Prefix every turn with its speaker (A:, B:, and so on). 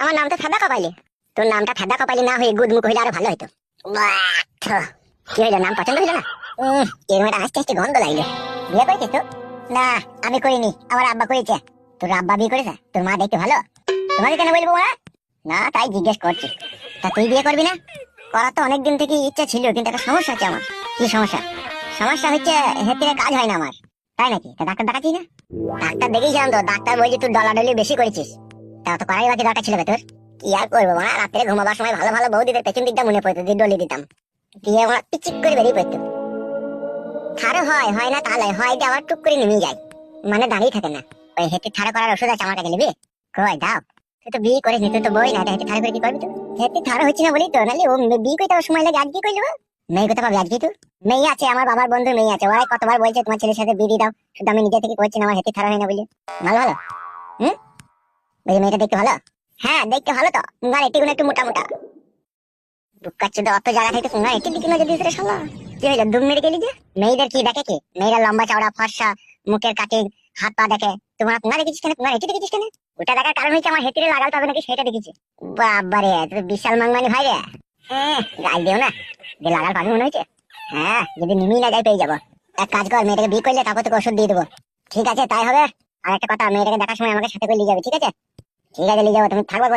A: আমার নামটা ফেদা কপালি। তোর নামটা ফেদা কপালি না হয়ে গুদমুখ হইলে আরও ভালো হইতো। কি হইল, নাম পছন্দ হইল না? এরকম একটা আস্তে আস্তে গন্ধ লাগল। বিয়ে করেছিস তো না, আমি করিনি, আমার আব্বা করেছে। তোর আব্বা বিয়ে করেছে? তোর মা দেখতে ভালো? তোমাকে কেন বলব মা না, তাই জিজ্ঞেস করছি। তা তুই বিয়ে করবি না? করার তো অনেকদিন থেকে ইচ্ছা ছিল, কিন্তু একটা সমস্যা আছে আমার। কি সমস্যা? সমস্যা হচ্ছে হেতে কাজ হয় না আমার। তাই নাকি? তা ডাক্তার দেখাচ্ছি না? ডাক্তার দেখেছিলাম তো, ডাক্তার বলছে তুই ডলাডলি বেশি করেছিস। তা তো করাই বাকি দরকার ছিল তোর। কি আর করব মা? রাত্রে ঘুমাবার সময় ভালো ভালো বৌদিদের পেছন দিকটা মনে পড়তো দিয়ে ডলি দিতাম। দিয়ে আমার পিচিক করে বেরিয়ে পড়তো। থারো হয় হয় না তাহলে হয় যে আবার টুক করে নেমে যায়। মানে দাঁড়িয়ে থাকে না। ওই হেঁটে থারো করার ওষুধ আছে আমার কাছে নেবে? কই দাও। তুই তো বিয়ে করিস তুই তো বই না হেঁটে থারো করে কি করবি তুই হেঁটে থারো হচ্ছে না বলি তো নাহলে ও বিয়ে করতে সময় লাগে আজকে করলি মেয়ে কোথাও পাবি আজকে তুই মেয়ে আছে, আমার বাবার বন্ধু মেয়ে আছে, ওরাই কতবার বলছে তোমার ছেলের সাথে বিয়ে দাও। শুধু আমি নিজে থেকে করছি না, আমার হেঁটে থারো হয় না বলি। ভালো ভালো। হুম? বলি মেয়েটা দেখতে ভালো? হ্যাঁ দেখতে ভালো তো। এটি একটু মোটা মোটা। তো অত জায়গা থেকে এটি দিকে নজর দিয়েছে শালা? কি হইল, দুম মেরে গেলি যে মেয়েদের কি দেখে কি? মেয়েরা লম্বা ফর্সা, মুখের কাটিং হাত পা দেখে। তোমার দেখেছিস কেন? হেঁটে দেখেছিস কেন? ওটা দেখার কারণ আমার হেঁটে লাগাল পাবে নাকি সেটা দেখেছি বাবারে বিশাল মাংমানি ভাই রে। হ্যাঁ গাল দিও না। যে লাগাল মনে হয়েছে হ্যাঁ যদি না পেয়ে যাব। এক কাজ কর, মেয়েটাকে বিয়ে করলে তারপর তোকে ওষুধ দিয়ে দেবো। ঠিক আছে, তাই হবে। আর একটা কথা, মেয়েটাকে দেখার সময় আমাকে সাথে করে নিয়ে যাবে, ঠিক আছে? ঠিক আছে নিয়ে যাব তুমি থাকবে